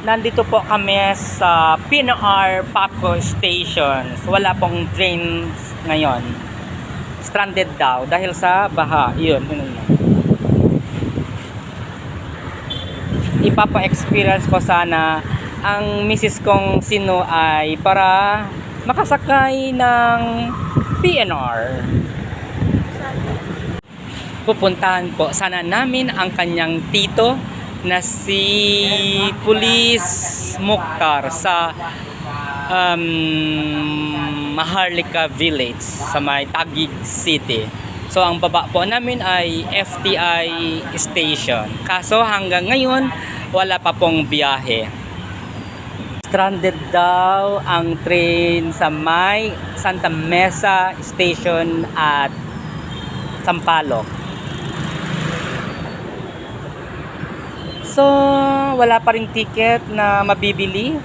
Nandito po kami sa PNR Paco Station. Wala pong trains ngayon. Stranded daw dahil sa baha. Yun. yun, yun. Ipapa-experience ko sana ang misis kong sino ay para makasakay ng PNR. Pupuntahan po sana namin ang kanyang tito na si Police Mukhtar sa um, Maharlika Village sa may Taguig City. So ang baba po namin ay FTI station. Kaso hanggang ngayon wala pa pong biyahe. Stranded daw ang train sa may Santa Mesa Station at Sampaloc. Wala pa ring ticket na mabibili